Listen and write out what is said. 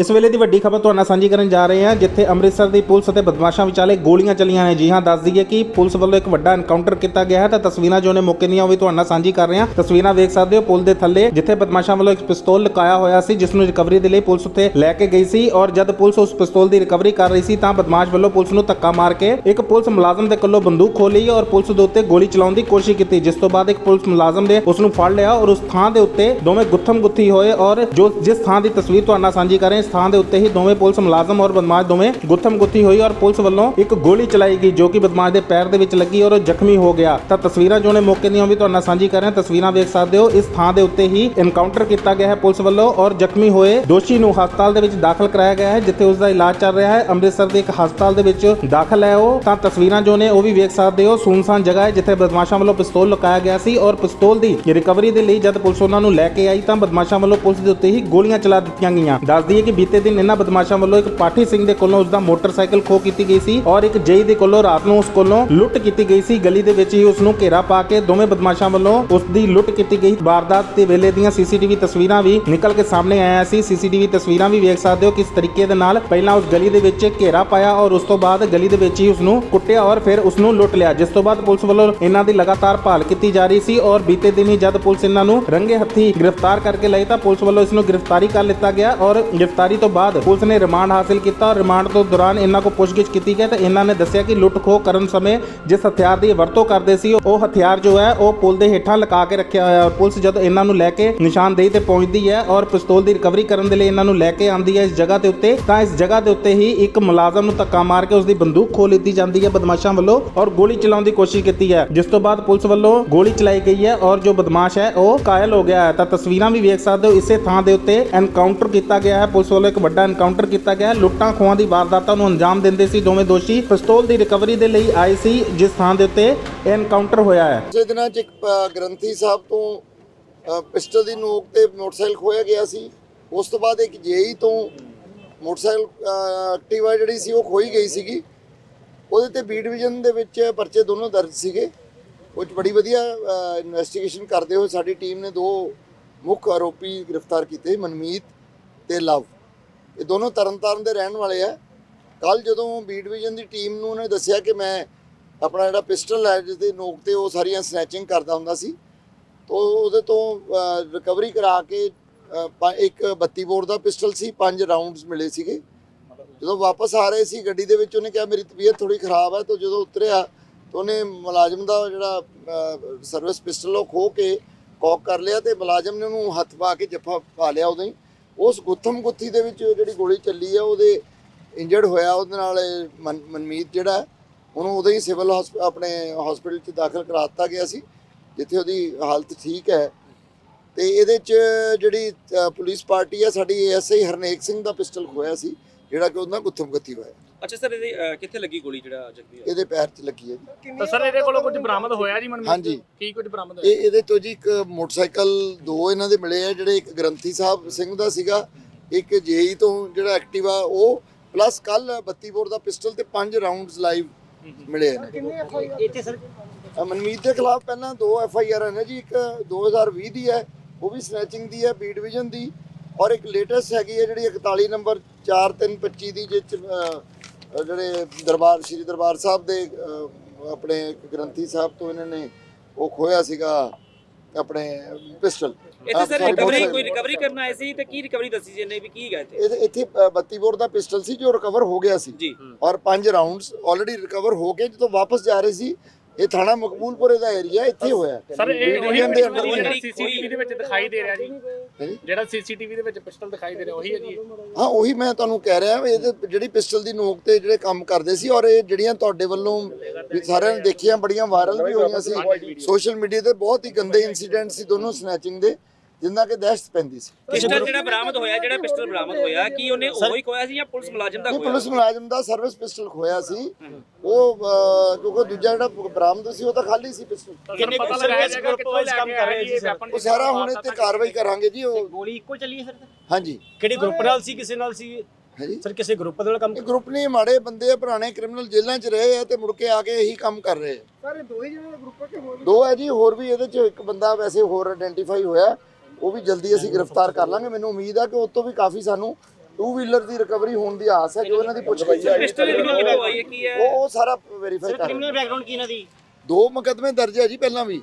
ਇਸ ਵੇਲੇ ਦੀ ਵੱਡੀ ਖਬਰ ਤੁਹਾਨੂੰ ਸਾਂਝੀ ਕਰਨ ਜਾ ਰਹੇ ਹਾਂ ਜਿੱਥੇ ਅੰਮ੍ਰਿਤਸਰ ਦੀ ਪੁਲਿਸ ਅਤੇ ਬਦਮਾਸ਼ਾਂ ਵਿਚਾਲੇ ਗੋਲੀਆਂ ਚੱਲੀਆਂ ਨੇ। ਜੀ ਹਾਂ ਦੱਸ ਦਈਏ ਕਿ ਪੁਲਿਸ ਵੱਲੋਂ ਇੱਕ ਵੱਡਾ ਐਨਕਾਊਂਟਰ ਕੀਤਾ ਗਿਆ ਹੈ। ਤਾਂ ਤਸਵੀਰਾਂ ਜੋ ਨੇ ਮੌਕੇ ਦੀਆਂ ਉਹ ਵੀ ਤੁਹਾਨੂੰ ਨਾਲ ਸਾਂਝੀ ਕਰ ਰਹੇ ਹਾਂ। ਤਸਵੀਰਾਂ ਵੇਖ ਸਕਦੇ ਹੋ ਪੁਲ ਦੇ ਥੱਲੇ ਜਿੱਥੇ ਬਦਮਾਸ਼ਾਂ ਵੱਲੋਂ ਇੱਕ ਪਿਸਤੌਲ ਲੁਕਾਇਆ ਹੋਇਆ ਸੀ ਜਿਸ ਨੂੰ ਰਿਕਵਰੀ ਦੇ ਲਈ ਪੁਲਿਸ ਉੱਤੇ ਲੈ ਕੇ ਗਈ ਸੀ। ਔਰ ਜਦ ਪੁਲਿਸ ਉਸ ਪਿਸਤੌਲ ਦੀ ਰਿਕਵਰੀ ਕਰ ਰਹੀ ਸੀ ਤਾਂ ਬਦਮਾਸ਼ ਵੱਲੋਂ ਪੁਲਿਸ ਨੂੰ ਧੱਕਾ ਮਾਰ ਕੇ ਇੱਕ ਪੁਲਿਸ ਮੁਲਾਜ਼ਮ ਦੇ ਕੋਲੋਂ ਬੰਦੂਕ ਖੋਲੀ ਔਰ ਪੁਲਿਸ ਦੇ ਉੱਤੇ ਗੋਲੀ ਚਲਾਉਣ ਦੀ ਕੋਸ਼ਿਸ਼ ਕੀਤੀ ਜਿਸ ਤੋਂ ਬਾਅਦ ਇੱਕ ਪੁਲਿਸ ਮੁਲਾਜ਼ਮ ਨੇ ਉਸ ਨੂੰ ਫੜ ਲਿਆ ਔਰ ਉਸ ਥਾਂ ਦੇ ਉੱਤੇ ਦੋਵੇਂ ਗੁੱਥਮ ਗੁੱਥੀ ਹੋਏ ਔਰ ਜੋ ਜਿਸ ਥਾਂ ਦੀ ਤਸਵੀਰ ਤੁਹਾਨੂੰ ਨਾਲ ਸਾਂਝੀ ਕਰ ਰਹੇ ਹਾਂ, ਥਾਂ ਦੇ ਉੱਤੇ ਹੀ ਦੋਵੇਂ ਪੁਲਿਸ ਮੁਲਾਜ਼ਮ ਔਰ ਬਦਮਾਸ਼ ਦੋਵੇਂ ਗੁੱਥਮ ਗੁੱਥੀ ਹੋਈ ਔਰ ਪੁਲਿਸ ਵੱਲੋਂ ਇੱਕ ਗੋਲੀ ਚਲਾਈ ਗਈ ਜੋ ਕਿ ਬਦਮਾਸ਼ ਦੇ ਪੈਰ ਦੇ ਵਿੱਚ ਲੱਗੀ ਔਰ ਉਹ ਜ਼ਖਮੀ ਹੋ ਗਿਆ। ਤਾਂ ਤਸਵੀਰਾਂ ਜੋ ਨੇ ਮੌਕੇ ਦੀਆਂ ਵੀ ਤੁਹਾਨੂੰ ਨਾਲ ਸਾਂਝੀ ਕਰ ਰਹੇ ਹਾਂ। ਤਸਵੀਰਾਂ ਵੇਖ ਸਕਦੇ ਹੋ। ਇਸ ਥਾਂ ਦੇ ਉੱਤੇ ਹੀ ਐਨਕਾਊਂਟਰ ਕੀਤਾ ਗਿਆ ਹੈ ਪੁਲਿਸ ਵੱਲੋਂ ਔਰ ਜ਼ਖਮੀ ਹੋਏ ਦੋਸ਼ੀ ਨੂੰ ਹਸਪਤਾਲ ਦੇ ਵਿੱਚ ਦਾਖਲ ਕਰਾਇਆ ਗਿਆ ਹੈ, ਜਿੱਥੇ ਉਸ ਦਾ ਇਲਾਜ ਚੱਲ ਰਿਹਾ ਹੈ। ਅੰਮ੍ਰਿਤਸਰ ਦੇ ਇੱਕ ਹਸਪਤਾਲ ਦੇ ਵਿੱਚ ਦਾਖਲ ਹੈ ਉਹ। ਤਾਂ ਤਸਵੀਰਾਂ ਜੋ ਨੇ ਉਹ ਵੀ ਵੇਖ ਸਕਦੇ ਹੋ। ਸੂਨਸਾਨ ਜਗ੍ਹਾ ਹੈ ਜਿੱਥੇ ਬਦਮਾਸ਼ਾਂ ਵੱਲੋਂ ਪਿਸਤੌਲ ਲੁਕਾਇਆ ਗਿਆ ਸੀ ਔਰ ਪਿਸਤੌਲ ਦੀ ਰਿਕਵਰੀ ਦੇ ਲਈ ਜਦ ਪੁਲਿਸ ਉਹਨਾਂ ਨੂੰ ਲੈ ਕੇ ਆਈ ਤਾਂ ਬਦਮਾਸ਼ਾਂ ਵੱਲੋਂ ਪੁਲਿਸ ਦੇ ਉੱਤੇ ਹੀ ਗੋਲੀਆਂ ਚਲਾ ਦਿੱਤੀਆਂ ਗਈਆਂ। ਦੱਸਦੀ ਹੈ ਕਿ ਬੀਤੇ ਦਿਨ ਇਹਨਾਂ ਬਦਮਾਸ਼ਾਂ ਵੱਲੋਂ ਇੱਕ ਪਾਠੀ ਸਿੰਘ ਦੇ ਕੋਲੋਂ ਉਸਦਾ ਮੋਟਰਸਾਈਕਲ ਖੋ ਕੀਤੀ ਗਈ ਸੀ ਔਰ ਇੱਕ ਜਈ ਦੇ ਕੋਲੋਂ ਰਾਤ ਨੂੰ ਉਸ ਕੋਲੋਂ ਲੁੱਟ ਕੀਤੀ ਗਈ ਸੀ। ਗਲੀ ਦੇ ਵਿੱਚ ਹੀ ਉਸ ਨੂੰ ਘੇਰਾ ਪਾ ਕੇ ਦੋਵੇਂ ਬਦਮਾਸ਼ਾਂ ਵੱਲੋਂ ਉਸ ਦੀ ਲੁੱਟ ਕੀਤੀ ਗਈ। ਵਾਰਦਾਤ ਦੇ ਵੇਲੇ ਦੀਆਂ ਸੀਸੀਟੀਵੀ ਤਸਵੀਰਾਂ ਵੀ ਨਿਕਲ ਕੇ ਸਾਹਮਣੇ ਆਇਆ ਸੀ। ਸੀਸੀਟੀਵੀ ਤਸਵੀਰਾਂ ਵੀ ਵੇਖ ਸਕਦੇ ਹੋ ਕਿਸ ਤਰੀਕੇ ਦੇ ਨਾਲ ਪਹਿਲਾਂ ਉਸ ਗਲੀ ਦੇ ਵਿੱਚ ਘੇਰਾ ਪਾਇਆ ਔਰ ਉਸ ਤੋਂ ਬਾਅਦ ਗਲੀ ਦੇ ਵਿੱਚ ਹੀ ਉਸ ਨੂੰ ਕੁੱਟਿਆ ਔਰ ਫਿਰ ਉਸ ਨੂੰ ਲੁੱਟ ਲਿਆ। ਜਿਸ ਤੋਂ ਬਾਅਦ ਪੁਲਿਸ ਵੱਲੋਂ ਇਹਨਾਂ ਦੀ ਲਗਾਤਾਰ ਭਾਲ ਕੀਤੀ ਜਾ ਰਹੀ ਸੀ ਔਰ ਬੀਤੇ ਦਿਨੀ ਜਦ ਪੁਲਿਸ ਇਹਨਾਂ ਨੂੰ ਰੰਗੇ ਹੱਥੀ ਗ੍ਰਿਫਤਾਰ ਕਰਕੇ ਲਈ ਤਾਂ ਪੁਲਿਸ ਵੱਲੋਂ ਇਸ ਨੂੰ ਗ੍ਰਿਫਤਾਰੀ ਕਰ ਲਿੱਤਾ ਗਿਆ ਔਰ ਗ੍ਰਿਫਤਾਰੀ ਤੋਂ ਬਾਅਦ ਪੁਲਿਸ ਨੇ ਰਿਮਾਂਡ ਹਾਸਲ ਕੀਤਾ। ਔਰ ਰਿਮਾਂਡ ਤੋਂ ਦੌਰਾਨ ਇਹਨਾਂ ਕੋਲ ਪੁੱਛਗਿੱਛ ਕੀਤੀ ਗਈ ਤਾਂ ਇਹਨਾਂ ਨੇ ਦੱਸਿਆ ਕਿ ਲੁੱਟ ਕਰਨ ਸਮੇਂ ਜਿਸ ਹਥਿਆਰ ਦੀ ਵਰਤੋਂ ਕਰਦੇ ਸੀ, ਉਹ ਹਥਿਆਰ ਜੋ ਹੈ, ਉਹ ਪੁਲ ਦੇ ਹੇਠਾਂ ਲਗਾ ਕੇ ਰੱਖਿਆ ਹੋਇਆ ਔਰ ਪੁਲਿਸ ਜਦੋਂ ਇਹਨਾਂ ਨੂੰ ਲੈ ਕੇ ਨਿਸ਼ਾਨਦੇਹੀ ਤੇ ਪਹੁੰਚਦੀ ਹੈ ਔਰ ਪਿਸਤੌਲ ਦੀ ਰਿਕਵਰੀ ਕਰਨ ਦੇ ਲਈ ਇਹਨਾਂ ਨੂੰ ਲੈ ਕੇ ਆਂਦੀ ਹੈ ਇਸ ਜਗ੍ਹਾ ਦੇ ਉੱਤੇ, ਤਾਂ ਇਸ ਜਗ੍ਹਾ ਦੇ ਉੱਤੇ ਹੀ ਇੱਕ ਮੁਲਾਜ਼ਮ ਨੂੰ ਧੱਕਾ ਮਾਰ ਕੇ ਉਸ ਦੀ ਬੰਦੂਕ ਖੋਹ ਲਿੱਤੀ ਜਾਂਦੀ ਹੈ ਬਦਮਾਸ਼ਾਂ ਵੱਲੋਂ ਔਰ ਗੋਲੀ ਚਲਾਉਣ ਦੀ ਕੋਸ਼ਿਸ਼ ਕੀਤੀ ਹੈ। ਜਿਸ ਤੋਂ ਬਾਅਦ ਪੁਲਿਸ ਵੱਲੋਂ ਗੋਲੀ ਚਲਾਈ ਗਈ ਹੈ ਔਰ ਜੋ ਬਦਮਾਸ਼ ਹੈ, ਉਹ ਕਾਇਲ ਹੋ ਗਿਆ ਹੈ। ਤਾਂ ਤਸਵੀਰਾਂ ਵੀ ਵੇਖ ਸਕਦੇ ਹੋ, ਇਸੇ ਥਾਂ ਦੇ ਉੱਤੇ ਐਨਕਾਊਂਟਰ ਕੀਤਾ ਗਿਆ ਹੈ ਪੁਲਿਸ ਵੱਲੋਂ ਇੱਕ ਵੱਡਾ ਐਨਕਾਊਂਟਰ ਕੀਤਾ ਗਿਆ। ਲੁੱਟਾਂ ਖੋਹਾਂ ਦੀ ਵਾਰਦਾਤਾਂ ਨੂੰ ਅੰਜਾਮ ਦਿੰਦੇ ਸੀ ਦੋਵੇਂ ਦੋਸ਼ੀ। ਪਿਸਤੌਲ ਦੀ ਰਿਕਵਰੀ ਦੇ ਲਈ ਆਏ ਸੀ ਜਿਸ ਥਾਂ ਦੇ ਉੱਤੇ ਇਹ ਐਨਕਾਊਂਟਰ ਹੋਇਆ ਹੈ। ਪਿਛਲੇ ਦਿਨਾਂ 'ਚ ਇੱਕ ਅ, ਗ੍ਰੰਥੀ ਸਾਹਿਬ ਤੋਂ ਅ, ਪਿਸਟਲ ਦੀ ਨੋਕ ਤੇ ਮੋਟਰਸਾਈਕਲ ਖੋਇਆ ਗਿਆ ਸੀ। ਉਸ ਤੋਂ ਬਾਅਦ ਇੱਕ ਜੇਈ ਤੋਂ ਮੋਟਰਸਾਈਕਲ ਅ, ਐਕਟਿਵਾ ਜਿਹੜੀ ਸੀ ਉਹ ਖੋਈ ਗਈ ਸੀਗੀ। ਉਹਦੇ ਤੇ ਬੀ ਡਿਵੀਜ਼ਨ ਦੇ ਵਿੱਚ ਪਰਚੇ ਦੋਨੋਂ ਦਰਜ ਸੀਗੇ। ਉਹ 'ਚ ਬੜੀ ਵਧੀਆ ਇਨਵੈਸਟੀਗੇਸ਼ਨ ਕਰਦੇ ਹੋਏ ਸਾਡੀ ਟੀਮ ਨੇ ਦੋ ਮੁੱਖ ਆਰੋਪੀ ਗ੍ਰਿਫਤਾਰ ਕੀਤੇ ਮਨਮੀਤ ਤੇ ਲਵ। ਇਹ ਦੋਨੋਂ ਤਰਨਤਾਰਨ ਦੇ ਰਹਿਣ ਵਾਲੇ ਆ। ਕੱਲ ਜਦੋਂ ਬੀ ਡਿਵੀਜ਼ਨ ਦੀ ਟੀਮ ਨੂੰ ਉਹਨੇ ਦੱਸਿਆ ਕਿ ਮੈਂ ਆਪਣਾ ਜਿਹੜਾ ਪਿਸਟਲ ਹੈ ਜਿਸ ਦੇ ਨੋਕ ਤੇ ਉਹ ਸਾਰੀਆਂ ਸਨੈਚਿੰਗ ਕਰਦਾ ਹੁੰਦਾ ਸੀ, ਤੋ ਉਹਦੇ ਤੋਂ ਰਿਕਵਰੀ ਕਰਾ ਕੇ ਇੱਕ 32 ਬੋਰ ਦਾ ਪਿਸਟਲ ਸੀ, ਪੰਜ ਰਾਉਂਡਸ ਮਿਲੇ ਸੀਗੇ। ਜਦੋਂ ਵਾਪਸ ਆ ਰਹੇ ਸੀ ਗੱਡੀ ਦੇ ਵਿੱਚ, ਉਹਨੇ ਕਿਹਾ, ਮੇਰੀ ਤਬੀਅਤ ਥੋੜੀ ਖਰਾਬ ਹੈ। ਤਾਂ ਜਦੋਂ ਉਤਰਿਆ, ਤਾਂ ਉਹਨੇ ਮੁਲਾਜ਼ਮ ਦਾ ਜਿਹੜਾ ਸਰਵਿਸ ਪਿਸਟਲ ਉਹ ਖੋ ਕੇ ਕੌਕ ਕਰ ਲਿਆ ਤੇ ਮੁਲਾਜ਼ਮ ਨੇ ਉਹਨੂੰ ਹੱਥ ਪਾ ਕੇ ਜੱਫਾ ਪਾ ਲਿਆ ਉਦੋਂ ਹੀ ਉਸ ਗੁੱਥਮ ਗੁੱਥੀ ਦੇ ਵਿੱਚ ਜਿਹੜੀ ਗੋਲੀ ਚੱਲੀ ਆ, ਉਹਦੇ ਇੰਜਰਡ ਹੋਇਆ, ਉਹਦੇ ਨਾਲ ਮਨ- ਮਨਮੀਤ ਜਿਹੜਾ, ਉਹਨੂੰ ਉਦੋਂ ਹੀ ਸਿਵਲ ਹਸਪ- ਆਪਣੇ ਹਸਪੀਟਲ 'ਚ ਦਾਖਲ ਕਰਾ ਦਿੱਤਾ ਗਿਆ ਸੀ, ਜਿੱਥੇ ਉਹਦੀ ਹਾਲਤ ਠੀਕ ਹੈ। ਤੇ ਇਹਦੇ 'ਚ ਜਿਹੜੀ ਪੁਲਿਸ ਪਾਰਟੀ ਆ, ਸਾਡੀ ਐਸਆਈ ਹਰਨੇਕ ਸਿੰਘ ਦਾ ਪਿਸਟਲ ਖੋਇਆ ਸੀ, ਜਿਹੜਾ ਕਿ ਉਹਦਾ ਗੁੱਥਮ ਗੁੱਥੀ ਹੋਇਆ। ਅੱਛਾ ਸਰ ਇਹਦੇ ਅਹ, ਕਿੱਥੇ ਲੱਗੀ ਗੋਲੀ ਜਿਹੜਾ ਹੋਇਆ? ਇਹਦੇ ਪੈਰ 'ਚ ਲੱਗੀ ਹੈ ਜੀ। ਤਾਂ ਸਰ ਇਹਦੇ ਕੋਲੋਂ ਕੁਝ ਬਰਾਮਦ ਹੋਇਆ ਜੀ ਮਨਮੀਤ? ਹਾਂਜੀ। ਕੀ ਕੁਝ ਬਰਾਮਦ ਹੋਇਆ? ਇਹ ਇਹਦੇ ਤੋਂ ਜੀ ਇੱਕ ਮੋਟਰਸਾਈਕਲ ਦੋ ਇਹਨਾਂ ਦੇ ਮਿਲੇ ਆ ਜਿਹੜੇ ਇੱਕ ਗ੍ਰੰਥੀ ਸਾਹਿਬ ਸਿੰਘ ਦਾ ਸੀਗਾ ਇੱਕ ਜੇਈ ਤੋਂ ਜਿਹੜਾ ਐਕਟਿਵਾ ਉਹ ਪਲੱਸ ਕੱਲ 32 ਬੋਰ ਦਾ ਪਿਸਟਲ ਤੇ ਪੰਜ ਰਾਉਂਡਸ ਲਾਈਵ ਮਿਲੇ ਨੇ ਇੱਥੇ ਸਰ। ਅ, ਮਨਮੀਤ ਦੇ ਖਿਲਾਫ ਪਹਿਲਾਂ ਦੋ ਐਫ ਆਈ ਆਰ ਨੇ ਜੀ ਇੱਕ 2020 ਦੀ ਹੈ ਉਹ ਵੀ ਸਨੈਚਿੰਗ ਦੀ ਹੈ ਬੀ ਡਿਵੀਜ਼ਨ ਦੀ ਔਰ ਇੱਕ ਲੇਟੈਸਟ ਹੈਗੀ ਹੈ ਜਿਹੜੀ 41 ਨੰਬਰ 4325 ਦੀ ਜਿਹ 'ਚ ਅ, ਜਿਹੜੇ ਦਰਬਾਰ ਸ੍ਰੀ ਦਰਬਾਰ ਸਾਹਿਬ ਦੇ ਆਪਣੇ ਇੱਕ ਗ੍ਰੰਥੀ ਸਾਹਿਬ ਤੋਂ ਇਹਨਾਂ ਨੇ ਉਹ ਖੋਇਆ ਸੀਗਾ ਆਪਣੇ ਪਿਸਟਲ। ਇੱਥੇ ਸਰ ਰਿਕਵਰੀ ਕੋਈ ਰਿਕਵਰੀ ਕਰਨ ਆਏ ਸੀ ਤੇ ਕੀ ਰਿਕਵਰੀ ਦੱਸੀ ਜੀ ਇਹਨੇ ਵੀ ਕੀ ਹੈਗਾ ਇੱਥੇ? ਇਹਦੇ ਇੱਥੇ ਅ, 32 ਬੋਰ ਦਾ ਪਿਸਟਲ ਸੀ ਜੋ ਰਿਕਵਰ ਹੋ ਗਿਆ ਸੀ। ਔਰ ਪੰਜ ਰਾਉਂਡਸ ਆਲਰੇਡੀ ਰਿਕਵਰ ਹੋ ਕੇ ਜਦੋਂ ਵਾਪਸ ਜਾ ਰਹੇ ਸੀ ਇਹ ਥਾਣਾ ਮਕਬੂਲਪੁਰੇ ਦਾ ਏਰੀਆ ਇੱਥੇ ਹੋਇਆ। ਸਰ ਇਹ ਉਹੀ ਦੇ ਅੰਦਰ। ਸੀਸੀਟੀਵੀ ਦੇ ਵਿੱਚ ਦਿਖਾਈ ਦੇ ਰਿਹਾ ਜੀ। ਜਿਹੜਾ ਸੀਸੀਟੀਵੀ ਦੇ ਵਿੱਚ ਪਿਸਟਲ ਦਿਖਾਈ ਦੇ ਰਿਹਾ ਉਹੀ ਹੈ ਜੀ? ਹਾਂ ਉਹੀ ਮੈਂ ਤੁਹਾਨੂੰ ਕਹਿ ਰਿਹਾ ਵੀ ਇਹਦੇ ਜਿਹੜੀ ਪਿਸਟਲ ਦੀ ਨੋਕ ਤੇ ਜਿਹੜੇ ਕੰਮ ਕਰਦੇ ਸੀ ਔਰ ਇਹ ਜਿਹੜੀਆਂ ਤੁਹਾਡੇ ਵੱਲੋਂ ਵੀ ਸਾਰਿਆਂ ਨੇ ਦੇਖੀਆਂ ਬੜੀਆਂ ਵਾਇਰਲ ਵੀ ਹੋਈਆਂ ਸੀ। ਸੋਸ਼ਲ ਮੀਡੀਆ ਤੇ ਬਹੁਤ ਹੀ ਗੰਦੇ ਇਨਸੀਡੈਂਟ ਸੀ ਦੋਨੋਂ ਸਨੈਚਿੰਗ ਦੇ। ਜਿੰਨਾ ਕਿ ਦਹਿਸ਼ਤ ਪੈਂਦੀ ਸੀ। ਪਿਸਟਲ ਜਿਹੜਾ ਬਰਾਮਦ ਹੋਇਆ ਜਿਹੜਾ ਪਿਸਟਲ ਬਰਾਮਦ ਹੋਇਆ ਕੀ ਉਹਨੇ ਉਹੀ ਖੋਇਆ ਸੀ ਜਾਂ ਪੁਲਿਸ ਮੁਲਾਜ਼ਮ ਦਾ ਨਹੀਂ ਖੋਇਆ? ਪੁਲਿਸ ਮੁਲਾਜ਼ਮ ਦਾ ਸਰਵਿਸ ਪਿਸਟਲ ਖੋਇਆ ਸੀ। ਉਹ ਅਹ, ਕਿਉਂਕਿ ਦੂਜਾ ਜਿਹੜਾ ਬਰਾਮਦ ਸੀ ਉਹ ਤਾਂ ਖਾਲੀ ਸੀ ਪਿਸਟਲ। ਕਿੰਨੇ ਪਤਾ ਲਗਾਇਆ ਜਾਏਗਾ ਕਿੱਥੋਂ ਲੈ ਕੇ ਆ ਰਹੇ ਜੀ ਉਹ ਸਾਰਾ ਹੁਣ ਇੱਥੇ ਕਾਰਵਾਈ ਕਰਾਂਗੇ ਜੀ ਉਹ ਗੋਲੀ ਇੱਕੋ ਚੱਲੀ ਹੈ ਸਰ ਹਾਂਜੀ। ਕਿਹੜੀ ਗਰੁੱਪ ਨਾਲ ਸੀ ਕਿਸੇ ਨਾਲ ਸੀ? ਹਾਂਜੀ। ਸਰ ਕਿਸੇ ਗਰੁੱਪ ਨਾਲ ਕੰਮ ਇਹ ਗਰੁੱਪ ਨਹੀਂ ਮਾੜੇ ਬੰਦੇ ਆ ਪੁਰਾਣੇ ਕ੍ਰਿਮੀਨਲ ਜੇਲ੍ਹਾਂ 'ਚ ਰਹੇ ਆ ਤੇ ਮੁੜ ਕੇ ਆ ਕੇ ਇਹੀ ਕੰਮ ਕਰ ਰਹੇ ਆ। ਸਾਰੇ ਦੋ ਹੀ ਜਿਹੜੇ ਗਰੁੱਪ ਕੇ ਹੋਰ ਦੋ ਹੈ ਜੀ ਹੋਰ ਵੀ ਇਹਦੇ 'ਚ ਇੱਕ ਬੰਦਾ ਵੈਸੇ ਹੋਰ ਆਇਡੈਂਟੀਫਾਈ ਹੋਇਆ। ਉਹ ਵੀ ਜਲਦੀ ਅਸੀਂ ਗ੍ਰਿਫਤਾਰ ਕਰ ਲਾਂਗੇ। ਮੈਨੂੰ ਉਮੀਦ ਆ ਕਿ ਉਸ ਤੋਂ ਵੀ ਕਾਫੀ ਸਾਨੂੰ ਟੂ ਵੀਲਰ ਦੀ ਰਿਕਵਰੀ ਹੋਣ ਦੀ ਆਸ ਹੈ ਜੋ ਇਹਨਾਂ ਦੀ ਕਿੱਥੋਂ ਆਈ ਹੈ? ਉਹ ਸਾਰਾ ਵੈਰੀਫਾਈ ਕਰ ਰਹੇ ਕ੍ਰਿਮੀਨਲ ਬੈਕਗ੍ਰਾਉਂਡ ਕੀ ਇਹਨਾਂ ਦੀ? ਦੋ ਮੁਕਦਮੇ ਦਰਜ ਹੈ ਜੀ ਪਹਿਲਾਂ ਵੀ।